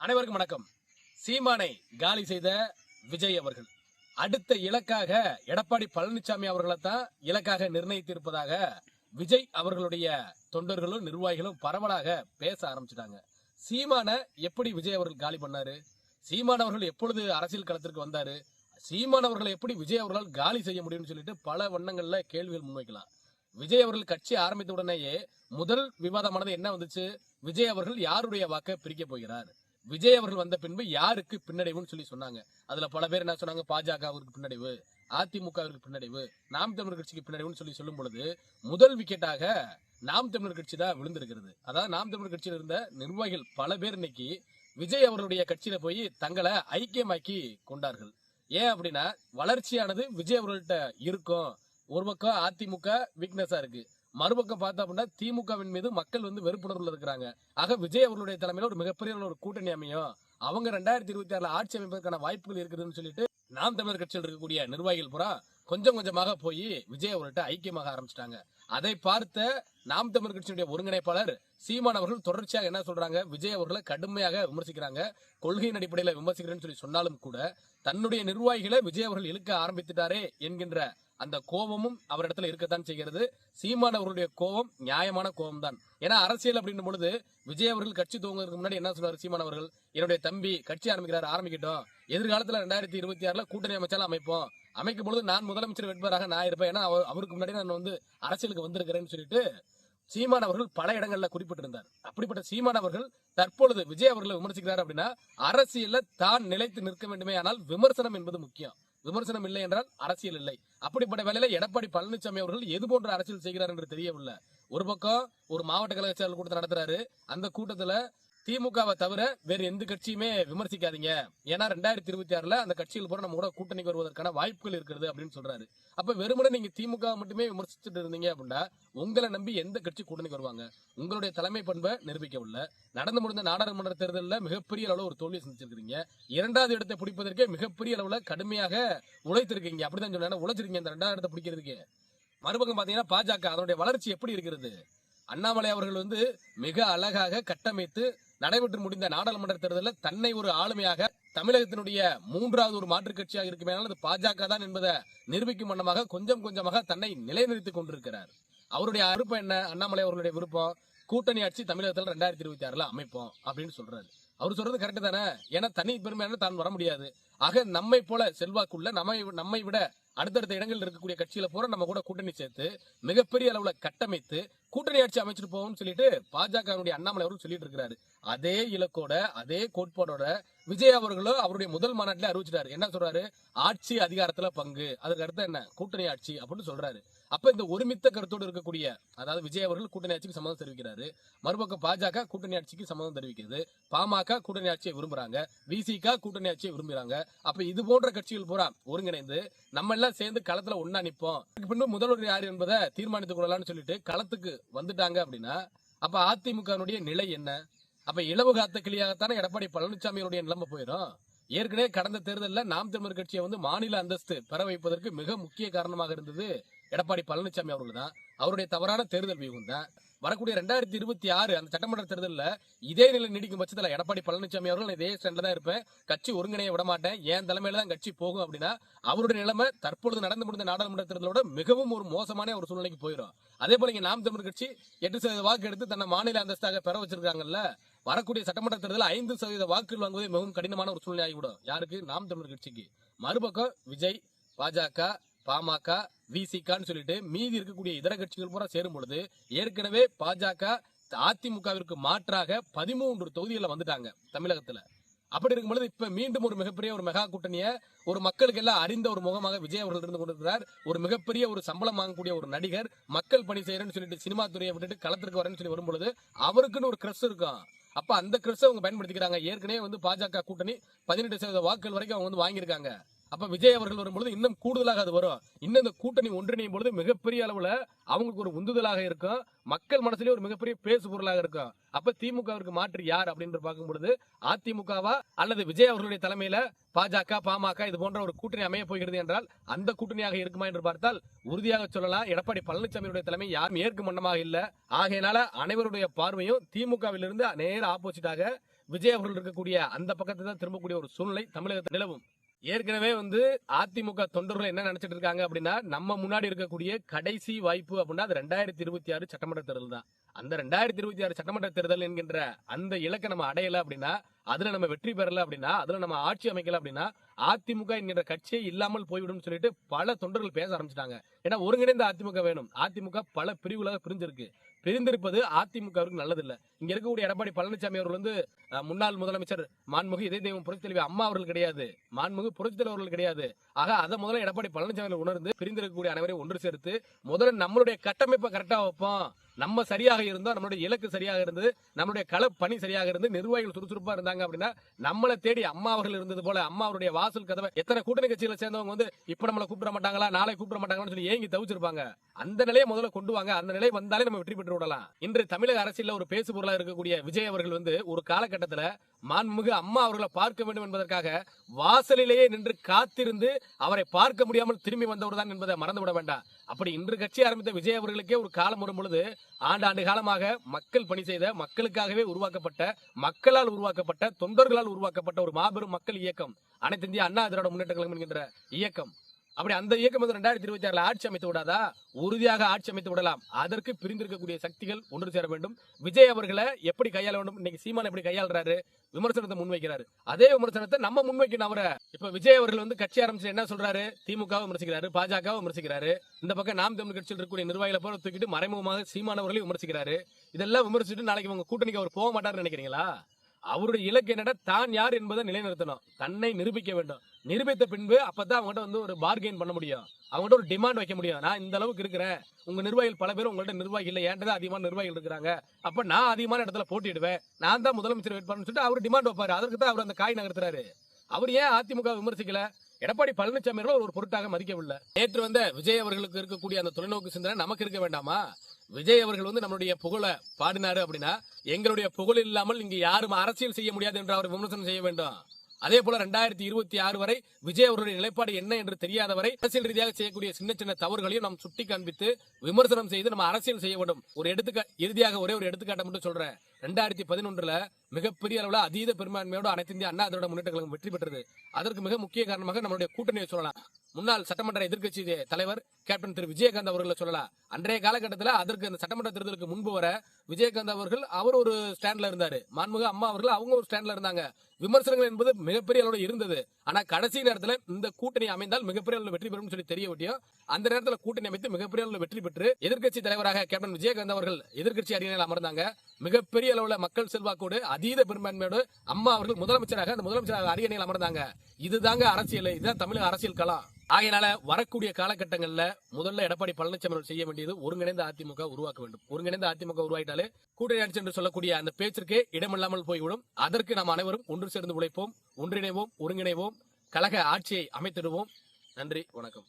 அனைவருக்கும் வணக்கம். சீமானை காலி செய்த விஜய் அவர்கள். அடுத்த இலக்காக எடப்பாடி பழனிசாமி அவர்களை தான் இலக்காக நிர்ணயித்திருப்பதாக விஜய் அவர்களுடைய தொண்டர்களும் நிர்வாகிகளும் பரவலாக பேச ஆரம்பிச்சிட்டாங்க. சீமான எப்படி விஜய் அவர்கள் காலி பண்ணாரு? சீமான் அவர்கள் எப்பொழுது அரசியல் களத்திற்கு வந்தாரு? சீமான் அவர்களை எப்படி விஜய் அவர்களால் காலி செய்ய முடியும்னு சொல்லிட்டு பல வண்ணங்கள்ல கேள்விகள் முன்வைக்கலாம். விஜய் அவர்கள் கட்சி ஆரம்பித்த உடனேயே முதல் விவாதமானது என்ன வந்துச்சு? விஜய் அவர்கள் யாருடைய வாக்கை பிரிக்க போகிறார்? விஜய் அவர்கள் வந்த பின்பு யாருக்கு பின்னடைவுன்னு சொல்லி சொன்னாங்க. அதுல பல பேர் என்ன சொன்னாங்க? பாஜகவிற்கு பின்னடைவு அதிமுகவிற்கு பின்னடைவு நாம் தமிழர் கட்சிக்கு பின்னடைவுன்னு சொல்லி சொல்லும் பொழுது முதல் விக்கெட்டாக நாம் தமிழர் கட்சி தான் விழுந்திருக்கிறது. அதாவது நாம் தமிழர் கட்சியில் இருந்த நிர்வாகிகள் பல பேர் இன்னைக்கு விஜய் அவர்களுடைய கட்சியில போய் தங்களை ஐக்கியமாக்கி கொண்டார்கள். ஏன் அப்படின்னா வளர்ச்சியானது விஜய் அவர்கள்ட்ட இருக்கும். ஒரு பக்கம் அதிமுக வீக்னஸா இருக்கு. மறுபக்கம் பார்த்தா அப்படின்னா திமுகவின் மீது மக்கள் வந்து வெறுப்புணர்வுல இருக்கிறாங்க. ஆக விஜய் அவர்களுடைய தலைமையில ஒரு மிகப்பெரிய ஒரு கூட்டணி அமையும். அவங்க ரெண்டாயிரத்தி இருபத்தி ஆறுல ஆட்சி அமைப்பதற்கான வாய்ப்புகள் இருக்குதுன்னு சொல்லிட்டு நாம் தமிழர் கட்சியில் இருக்கக்கூடிய நிர்வாகிகள் புறா கொஞ்சம் கொஞ்சமாக போய் விஜய் அவர்கிட்ட ஐக்கியமாக ஆரம்பிச்சிட்டாங்க. அதை பார்த்த நாம் தமிழ் கட்சியினுடைய ஒருங்கிணைப்பாளர் சீமான் அவர்கள் தொடர்ச்சியாக என்ன சொல்றாங்க? விஜய் அவர்களை கடுமையாக விமர்சிக்கிறாங்க. கொள்கையின் அடிப்படையில் விமர்சிக்கிறேன்னு சொல்லி சொன்னாலும் கூட தன்னுடைய நிர்வாகிகளை விஜய் அவர்கள் இழுக்க ஆரம்பித்துட்டாரே என்கின்ற அந்த கோபமும் அவரிடத்துல இருக்கத்தான் செய்கிறது. சீமான் அவர்களுடைய கோபம் நியாயமான கோபம் தான் ஏன்னா அரசியல் அப்படின்ற பொழுது விஜய் அவர்கள் கட்சி துவங்குறதுக்கு முன்னாடி என்ன சொன்னார் சீமான் அவர்கள்? என்னுடைய தம்பி கட்சி ஆரம்பிக்கிறார் ஆரம்பிக்கட்டும். எதிர்காலத்துல ரெண்டாயிரத்தி இருபத்தி ஆறுல கூட்டணி அமைச்சாலும் அமைப்போம். அமைக்கும் பொழுது நான் முதலமைச்சர் வேட்பாளராக நான் இருப்பேன். ஏன்னா அவருக்கு முன்னாடி நான் வந்து அரசியலுக்கு வந்திருக்கிறேன்னு சொல்லிட்டு சீமான் அவர்கள் பல இடங்கள்ல குறிப்பிட்டிருந்தார். அப்படிப்பட்ட சீமான் அவர்கள் தற்பொழுது விஜய் அவர்களை விமர்சிக்கிறார் அப்படின்னா அரசியல்ல தான் நிலைத்து நிற்க வேண்டுமே. ஆனால் விமர்சனம் என்பது முக்கியம். விமர்சனம் இல்லை என்றால் அரசியல் இல்லை. அப்படிப்பட்ட வேலையில எடப்பாடி பழனிசாமி அவர்கள் எது போன்ற அரசியல் செய்கிறார் என்று தெரியவில்லை. ஒரு பக்கம் ஒரு மாவட்ட கழக செயல் கூட்டத்தை நடத்துறாரு. அந்த கூட்டத்துல திமுகவை தவிர வேற எந்த கட்சியுமே விமர்சிக்காதீங்க. ஏன்னா ரெண்டாயிரத்தி இருபத்தி ஆறுல அந்த கட்சிகள் பூரா நம்ம கூட கூட்டணிக்கு வருவதற்கான வாய்ப்புகள் இருக்கிறது அப்படின்னு சொல்றாரு. அப்ப வெறுமனே நீங்க திமுக மட்டுமே விமர்சிச்சுட்டு இருந்தீங்க அப்படின்னா உங்களை நம்பி எந்த கட்சி கூட்டணிக்கு வருவாங்க? உங்களுடைய தலைமை பண்பை நிரூபிக்கவில்லை நடந்து முடிந்த நாடாளுமன்ற தேர்தலில் மிகப்பெரிய அளவுல ஒரு தோல்வி சந்திச்சிருக்கீங்க இரண்டாவது இடத்தை பிடிப்பதற்கே மிகப்பெரிய அளவுல கடுமையாக உழைத்திருக்கீங்க. அப்படிதான் சொன்னாங்க உழைச்சிருக்கீங்க இந்த ரெண்டாவது இடத்தை பிடிக்கிறதுக்கு. மறுபக்கம் பாத்தீங்கன்னா பாஜக அதனுடைய வளர்ச்சி எப்படி இருக்கிறது? அண்ணாமலை அவர்கள் வந்து மிக அழகாக கட்டமைத்து நடைபெற்று முடிந்த நாடாளுமன்ற தேர்தலில் தன்னை ஒரு ஆளுமையாக தமிழகத்தினுடைய மூன்றாவது ஒரு மாற்றுக் கட்சியாக இருக்குமே அது பாஜக தான் என்பதை நிரூபிக்கும் வண்ணமாக கொஞ்சம் கொஞ்சமாக தன்னை நிலைநிறுத்திக் கொண்டிருக்கிறார். அவருடைய விருப்பம் என்ன? அண்ணாமலை அவர்களுடைய விருப்பம் கூட்டணி ஆட்சி தமிழகத்தில் ரெண்டாயிரத்தி இருபத்தி ஆறுல அமைப்போம் அப்படின்னு சொல்றாரு. அவர் சொல்றது கரெக்ட் தானே? ஏன்னா தனி பெருமையான தான் வர முடியாது. ஆக நம்மை போல செல்வாக்குள்ள நம்மை நம்மை விட அடுத்தடுத்த இடங்களில் இருக்கக்கூடிய கட்சியில பூரா நம்ம கூட கூட்டணி சேர்த்து மிகப்பெரிய அளவுல கட்டமைத்து கூட்டணி ஆட்சி அமைச்சிட்டு போவோம்னு சொல்லிட்டு பாஜக அண்ணாமலை அவர்கள் சொல்லிட்டு இருக்கிறாரு. அதே இலக்கோட அதே கோட்பாடோட விஜய் அவர்களும் அவருடைய முதல் மாநாட்டிலே அறிவிச்சிட்டாரு. என்ன சொல்றாரு? ஆட்சி அதிகாரத்துல பங்கு. அதுக்கு அடுத்து என்ன? கூட்டணி ஆட்சி அப்படின்னு சொல்றாரு. அப்ப இந்த ஒருமித்த கருத்தோடு இருக்கக்கூடிய அதாவது விஜய் அவர்கள் கூட்டணி ஆட்சிக்கு சம்மதம் தெரிவிக்கிறாரு. மறுபக்கம் பாஜக கூட்டணி ஆட்சிக்கு சம்மதம் தெரிவிக்கிறது. பாமக கூட்டணி ஆட்சியை விரும்புறாங்க. விசிக கூட்டணி ஆட்சியை விரும்புறாங்க. அப்ப இது போன்ற கட்சிகள் பூரா ஒருங்கிணைந்து நம்ம எல்லாம் சேர்ந்து களத்துல ஒன்னா நிப்போம். பின்பு முதல்வர் யார் என்பதை தீர்மானித்துக் கொள்ளலாம்னு சொல்லிட்டு களத்துக்கு வந்துட்டாங்க அப்படின்னா அப்ப அதிமுகனுடைய நிலை என்ன? அப்ப இளவு காத்த கிளியாகத்தானே எடப்பாடி பழனிசாமியுடைய நிலைமை போயிடும். ஏற்கனவே கடந்த தேர்தலில் நாம் தமிழர் கட்சியை வந்து மாநில அந்தஸ்து பெற வைப்பதற்கு மிக முக்கிய காரணமாக இருந்தது எடப்பாடி பழனிசாமி அவர்கள் தான். அவருடைய தவறான தேர்தல் வியூகம் தான். வரக்கூடிய ரெண்டாயிரத்தி இருபத்தி ஆறு அந்த சட்டமன்ற தேர்தலில் இதே நிலை நீடிக்கும் பட்சத்தில் எடப்பாடி பழனிசாமி அவர்கள் இதே ஸ்டாண்டில் தான் இருப்பேன். கட்சி ஒருங்கிணைய விட மாட்டேன். என் தலைமையில தான் கட்சி போகும் அப்படின்னா அவருடைய நிலைமை தற்பொழுது நடந்து முடிந்த நாடாளுமன்ற தேர்தலோட மிகவும் ஒரு மோசமான ஒரு சூழ்நிலைக்கு போயிடும். அதே போல இங்க நாம் தமிழ் கட்சி எட்டு சதவீத வாக்கு எடுத்து தன்னை மாநில அந்தஸ்தாக பெற வச்சிருக்காங்கல்ல வரக்கூடிய சட்டமன்ற தேர்தலில் ஐந்து சதவீத வாக்குகள் வாங்குவதே மிகவும் கடினமான ஒரு சூழ்நிலை ஆகிவிடும் யாருக்கு? நாம் தமிழர் கட்சிக்கு. மறுபக்கம் விஜய் பாஜக பாமக விசிகான்னு சொல்லிட்டு மீதி இருக்கக்கூடிய இதர கட்சிகள் பூரா சேரும் பொழுது ஏற்கனவே பாஜக அதிமுகவிற்கு மாற்றாக பதிமூன்று தொகுதிகளில் வந்துட்டாங்க தமிழகத்துல. அப்படி இருக்கும் பொழுது இப்ப மீண்டும் ஒரு மிகப்பெரிய ஒரு மெகா கூட்டணிய ஒரு மக்களுக்கு எல்லாம் அறிந்த ஒரு முகமாக விஜய் அவர்கள் இருந்து கொண்டிருக்கிறார். ஒரு மிகப்பெரிய ஒரு சம்பளம் வாங்கக்கூடிய ஒரு நடிகர் மக்கள் பணி செய்யறேன்னு சொல்லிட்டு சினிமா துறையை விட்டுட்டு களத்திற்கு வரேன்னு சொல்லி வரும்பொழுது அவருக்குன்னு ஒரு கிரஸ் இருக்கும். அப்ப அந்த கிரஸ் அவங்க பயன்படுத்திக்கிறாங்க. ஏற்கனவே வந்து பாஜக கூட்டணி பதினெட்டு சதவீத வாக்குகள் வரைக்கும் அவங்க வந்து வாங்கியிருக்காங்க. அப்ப விஜய் அவர்கள் வரும்பொழுது இன்னும் கூடுதலாக அது வரும். இன்னும் இந்த கூட்டணி ஒன்றிணையும் பொழுது மிகப்பெரிய அளவுல அவங்களுக்கு ஒரு உந்துதலாக இருக்கும். மக்கள் மனசுலயே ஒரு மிகப்பெரிய பேசு பொருளாக இருக்கும். அப்ப திமுகவிற்கு மாற்று யார் அப்படின்னு பார்க்கும் பொழுது அதிமுகவா அல்லது விஜய் அவர்களுடைய தலைமையில பாஜக பாமக இது போன்ற ஒரு கூட்டணி அமைய போகிறது என்றால் அந்த கூட்டணியாக இருக்குமா என்று பார்த்தால் உறுதியாக சொல்லலாம். எடப்பாடி பழனிசாமியுடைய தலைமை யாரும் ஏற்கும் மன்னமாக இல்ல. ஆகையினால அனைவருடைய பார்வையும் திமுகவிலிருந்து நேர ஆப்போசிட்டாக விஜய் அவர்கள் இருக்கக்கூடிய அந்த பக்கத்தை தான் திரும்பக்கூடிய ஒரு சூழ்நிலை தமிழகத்தில் நிலவும். ஏற்கனவே வந்து அதிமுக தொண்டர்கள் என்ன நினைச்சிட்டு இருக்காங்க அப்படின்னா நம்ம முன்னாடி இருக்கக்கூடிய கடைசி வாய்ப்பு அப்படின்னா அது ரெண்டாயிரத்தி இருபத்தி ஆறு சட்டமன்ற தேர்தல் தான். அந்த ரெண்டாயிரத்தி இருபத்தி ஆறு சட்டமன்ற தேர்தல் என்கின்ற அந்த இலக்கை நம்ம அடையல அப்படின்னா அதுல நம்ம வெற்றி பெறல அப்படின்னா அதுல நம்ம ஆட்சி அமைக்கல அப்படின்னா அதிமுக என்கின்ற கட்சியே இல்லாமல் போய்விடும் சொல்லிட்டு பல தொண்டர்கள் பேச ஆரம்பிச்சிட்டாங்க. ஏன்னா ஒருங்கிணைந்த அதிமுக வேணும். அதிமுக பல பிரிவுகளாக பிரிஞ்சிருக்கு. பிரிந்திருப்பது அதிமுகவிற்கு நல்லதில்ல. இங்க இருக்கக்கூடிய எடப்பாடி பழனிசாமி அவர்கள் வந்து முன்னாள் முதலமைச்சர் மான்முகு இதே தெய்வம் புரட்சி தலைவி அம்மா அவர்கள் கிடையாது. மான்முகு புரட்சி தலைவர்கள் கிடையாது. ஆக அதை முதல்ல எடப்பாடி பழனிசாமி உணர்ந்து பிரிந்திருக்கக்கூடிய அனைவரையும் ஒன்று சேர்த்து முதல்ல நம்மளுடைய கட்டமைப்பை கரெக்டா வைப்போம். நம்ம சரியாக இருந்தோம் நம்மளுடைய இலக்கு சரியாக இருந்தது நம்மளுடைய கள பணி சரியாக இருந்து நிர்வாகிகள் சுறுசுறுப்பா இருந்தாங்க அப்படின்னா நம்மளை தேடி அம்மா அவர்கள் இருந்தது போல அம்மா அவருடைய வாசல் கதவை எத்தனை கூட்டணி கட்சிகளை சேர்ந்தவங்க வந்து இப்ப நம்மளை கூப்பிட மாட்டாங்களா நாளை கூப்பிட மாட்டாங்களான்னு சொல்லி ஏங்கி தவிச்சிருப்பாங்க. அந்த நிலையை முதல்ல கொண்டு வாங்க அந்த நிலை வந்தாலே நம்ம வெற்றி பெற்று விடலாம். இன்று தமிழக அரசியல ஒரு பேசு பொருளா இருக்கக்கூடிய விஜய் அவர்கள் வந்து ஒரு காலகட்டத்துல மாண்புமிகு அம்மா அவர்களை பார்க்க வேண்டும் என்பதற்காக வாசலிலேயே நின்று காத்திருந்து அவரை பார்க்க முடியாமல் திரும்பி வந்தவர் தான் என்பதை மறந்துவிட வேண்டாம். அப்படி இன்று கட்சி ஆரம்பித்த விஜய் அவர்களுக்கே ஒரு காலம் வரும் பொழுது ஆண்டாண்டு காலமாக மக்கள் பணி செய்த மக்களுக்காகவே உருவாக்கப்பட்ட மக்களால் உருவாக்கப்பட்ட தொண்டர்களால் உருவாக்கப்பட்ட ஒரு மாபெரும் மக்கள் இயக்கம் அனைத்து இந்திய அண்ணா திராவிட முன்னேற்ற கழகம் என்கின்ற இயக்கம். அப்படி அந்த இயக்கம் வந்து ரெண்டாயிரத்தி இருபத்தி ஆறுல ஆட்சி அமைத்து விடாதா? உறுதியாக ஆட்சி அமைத்து விடலாம். அதற்கு பிரிந்திருக்கக்கூடிய சக்திகள் ஒன்று சேர வேண்டும். விஜய் அவர்களை எப்படி கையாள வேண்டும்? இன்னைக்கு சீமான் எப்படி கையாளுறாரு? விமர்சனத்தை முன்வைக்கிறாரு. அதே விமர்சனத்தை நம்ம முன்வைக்கணும் அவரை. இப்ப விஜய் அவர்கள் வந்து கட்சி ஆரம்பிச்சு என்ன சொல்றாரு? திமுக விமர்சிக்கிறாரு பாஜக விமர்சிக்கிறாரு. இந்த பக்கம் நாம் தமிழ் கட்சியில் இருக்கக்கூடிய நிர்வாகிகளை போல தூக்கிட்டு மறைமுகமாக சீமானவர்களையும் விமர்சிக்கிறாரு. இதெல்லாம் விமர்சிச்சுட்டு நாளைக்கு உங்க கூட்டணிக்கு அவர் போக மாட்டாருன்னு நினைக்கிறீங்களா? அவருடைய இலக்கு என்னடா தான் யார் என்பதை நிலைநிறுத்தணும். தன்னை நிரூபிக்க வேண்டும். நிரூபித்த பின்பு அப்பதான் அவங்ககிட்ட வந்து ஒரு பார்கெயின் பண்ண முடியும். அவங்ககிட்ட ஒரு டிமாண்ட் வைக்க முடியும். நான் இந்த அளவுக்கு இருக்கிறேன். உங்க நிர்வாகிகள் பல பேர் உங்கள்ட்ட நிர்வாகி இல்லை. ஏன்டா அதிகமான நிர்வாகிகள் இருக்கிறாங்க. அப்ப நான் அதிகமான இடத்துல போட்டிடுவேன் நான் தான் முதலமைச்சர் வேட்பாளர்னு சொல்லிட்டு அவர் டிமாண்ட் வைப்பாரு. அதற்கு தான் அவர் அந்த காய் நகர்த்துறாரு. அவர் ஏன் அதிமுக விமர்சிக்கல? எடப்பாடி பழனிசாமி ஒரு பொருட்டாக மதிக்கவில்லை. நேற்று வந்த விஜய் அவர்களுக்கு இருக்கக்கூடிய அந்த தொலைநோக்கு சிந்தனை நமக்கு இருக்க வேண்டாமா? விஜய் அவர்கள் வந்து நம்மளுடைய புகழை பாடினாரு அப்படின்னா எங்களுடைய புகழ் இல்லாமல் இங்க யாரும் அரசியல் செய்ய முடியாது என்று அவர் விமர்சனம் செய்ய வேண்டும். அதே போல ரெண்டாயிரத்தி இருபத்தி ஆறு வரை விஜய் அவருடைய நிலைப்பாடு என்ன என்று தெரியாத வரை அரசியல் ரீதியாக செய்யக்கூடிய சின்ன சின்ன தவறுகளையும் நாம் சுட்டி காண்பித்து விமர்சனம் செய்து நம்ம அரசியல் செய்ய வேண்டும். ஒரு எடுத்துக்கா இறுதியாக ஒரே ஒரு எடுத்துக்காட்டை மட்டும் சொல்றேன். ரெண்டாயிரத்தி பதினொன்றுல மிகப்பெரிய அளவுல அதீத பெரும்பான்மையோடு அனைத்து இந்திய அண்ணா திராவிட முன்னேற்ற கழகம் வெற்றி பெற்றது. அதற்கு மிக முக்கிய காரணமாக நம்மளுடைய கூட்டணியை சொல்லலாம். முன்னாள் சட்டமன்ற எதிர்க்கட்சி தலைவர் கேப்டன் திரு விஜயகாந்த் அவர்களை சொல்லலாம் அன்றைய காலகட்டத்தில் அதற்கு அந்த சட்டமன்ற தேர்தலுக்கு முன்பு வர விஜயகாந்த் அவர்கள் அவர் ஒரு ஸ்டாண்ட்ல இருந்தாரு. மாண்புக அம்மா அவர்கள் அவங்க ஒரு ஸ்டாண்ட்ல இருந்தாங்க. விமர்சனங்கள் என்பது மிகப்பெரிய அளவில் இருந்தது. ஆனா கடைசி நேரத்தில் இந்த கூட்டணி அமைந்தால் மிகப்பெரிய அளவில் வெற்றி பெறும் சொல்லி தெரிய விட்டியும் அந்த நேரத்தில் கூட்டணி அமைத்து மிகப்பெரிய அளவில் வெற்றி பெற்று எதிர்க்கட்சி தலைவராக கேப்டன் விஜயகாந்த் அவர்கள் எதிர்கட்சி அரியணையில் அமர்ந்தாங்க. மிகப்பெரிய அளவில் மக்கள் செல்வாக்கோடு அதீத பெரும்பான்மையோடு அம்மா அவர்கள் முதலமைச்சராக அந்த முதலமைச்சராக அரியணையில் அமர்ந்தாங்க. இதுதாங்க அரசியல் இதுதான் தமிழக அரசியல் களம் ஆகையினால வரக்கூடிய காலகட்டங்கள்ல முதல்ல எடப்பாடி பழனிசாமி செய்ய வேண்டியது ஒருங்கிணைந்த அதிமுக உருவாக்க வேண்டும். ஒருங்கிணைந்த அதிமுக உருவாயிட்டாலே கூட்டணி ஆட்சி என்று சொல்லக்கூடிய அந்த பேச்சிற்கே இடமில்லாமல் போய்விடும். அதற்கு நாம் அனைவரும் ஒன்று சேர்ந்து உழைப்போம் ஒன்றிணைவோம் ஒருங்கிணைவோம். கழக ஆட்சியை அமைத்திடுவோம். நன்றி வணக்கம்.